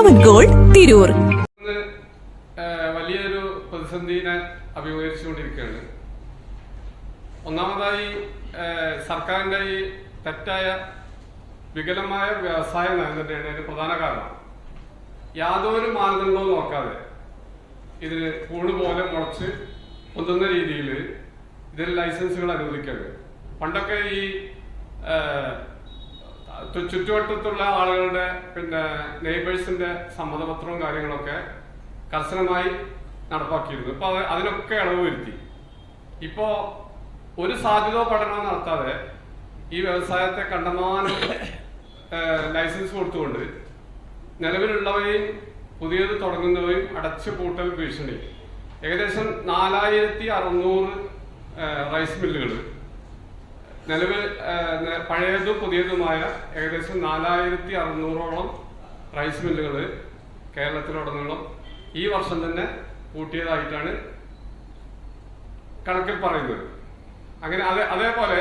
പവൻ gold Tirur വലിയൊരു പ്രതിസന്ധിനെ അഭിമുഖീകരിച്ചുകൊണ്ടിരിക്കുകയാണ്. ഒന്നാമതായി സർക്കാരിന്റെ ഈ തെറ്റായ വികലമായ വ്യവസായ നയം തന്നെയാണ് അതിന് പ്രധാന കാരണം. യാതൊരു മാനദണ്ഡവും നോക്കാതെ ഇതിന് കൂണ് പോലെ മുളച്ച് പൊന്തുന്ന രീതിയിൽ ഇതിന് ലൈസൻസുകൾ അനുവദിക്കരുത്. പണ്ടൊക്കെ ഈ ചുറ്റുവട്ടത്തുള്ള ആളുകളുടെ പിന്നെ നെയ്ബേഴ്സിന്റെ സമ്മതപത്രവും കാര്യങ്ങളൊക്കെ കർശനമായി നടപ്പാക്കിയിരുന്നു. ഇപ്പൊ അത് അതിനൊക്കെ ഇളവ് വരുത്തി. ഇപ്പോ ഒരു സാധ്യത പഠനം നടത്താതെ ഈ വ്യവസായത്തെ കണ്ടമാനം ലൈസൻസ് കൊടുത്തുകൊണ്ട് നിലവിലുള്ളവയും പുതിയത് തുടങ്ങുന്നവയും അടച്ചു പൂട്ടൽ ഭീഷണി. ഏകദേശം നാലായിരത്തി അറുന്നൂറ് റൈസ് മില്ലുകൾ നിലവിൽ പഴയതും പുതിയതുമായ ഏകദേശം നാലായിരത്തി അറുന്നൂറോളം റൈസ് മില്ലുകൾ കേരളത്തിലുടനീളം ഈ വർഷം തന്നെ കൂട്ടിയതായിട്ടാണ് കണക്കിൽ പറയുന്നത്. അങ്ങനെ അതേ അതേപോലെ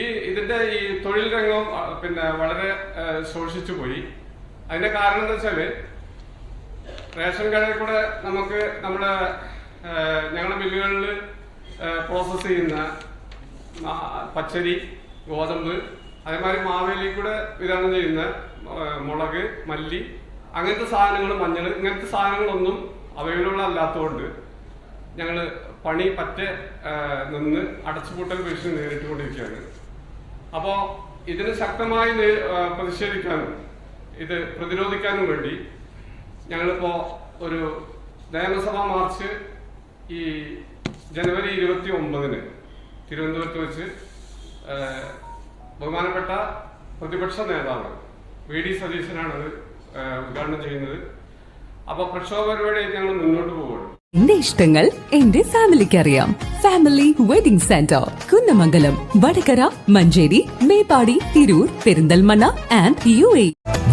ഈ ഇതിന്റെ ഈ തൊഴിൽ രംഗം പിന്നെ വളരെ ശോഷിച്ചു പോയി. അതിന്റെ കാരണം എന്താ വെച്ചാൽ റേഷൻ കടയിൽ കൂടെ നമുക്ക് നമ്മുടെ ഞങ്ങളുടെ മില്ലുകളിൽ പ്രോസസ് ചെയ്യുന്ന പച്ചരി ഗോതമ്പ് അതേമാതിരി മാവേലി കൂടെ വിതരണം ചെയ്യുന്ന മുളക് മല്ലി അങ്ങനത്തെ സാധനങ്ങൾ മഞ്ഞൾ ഇങ്ങനത്തെ സാധനങ്ങളൊന്നും അവൈലബിൾ അല്ലാത്തതുകൊണ്ട് ഞങ്ങൾ പണി പറ്റെ നിന്ന് അടച്ചുപൂട്ടൽ ഭീഷണി നേരിട്ടുകൊണ്ടിരിക്കുകയാണ്. അപ്പോൾ ഇതിന് ശക്തമായി പ്രതിഷേധിക്കാനും ഇത് പ്രതിരോധിക്കാനും വേണ്ടി ഞങ്ങളിപ്പോൾ ഒരു നിയമസഭാ മാർച്ച് ഈ ജനുവരി ഇരുപത്തി ഒമ്പതിന് തിരുവനന്തപുരത്ത് വെച്ച് ബഹുമാനപ്പെട്ട പ്രതിപക്ഷ നേതാവ് വി ഡി സതീശനാണ് അത് ഉദ്ഘാടനം ചെയ്യുന്നത്. അപ്പൊ പ്രക്ഷോഭ പരിപാടിയായിട്ട് ഞങ്ങൾ മുന്നോട്ട് പോവുകയാണ്. എന്റെ ഇഷ്ടങ്ങൾ എന്റെ ഫാമിലിക്ക് അറിയാം. Family wedding centre Kunnamangalam Vadakara Manjeri Meppadi Tirur Perinthalmanna and U A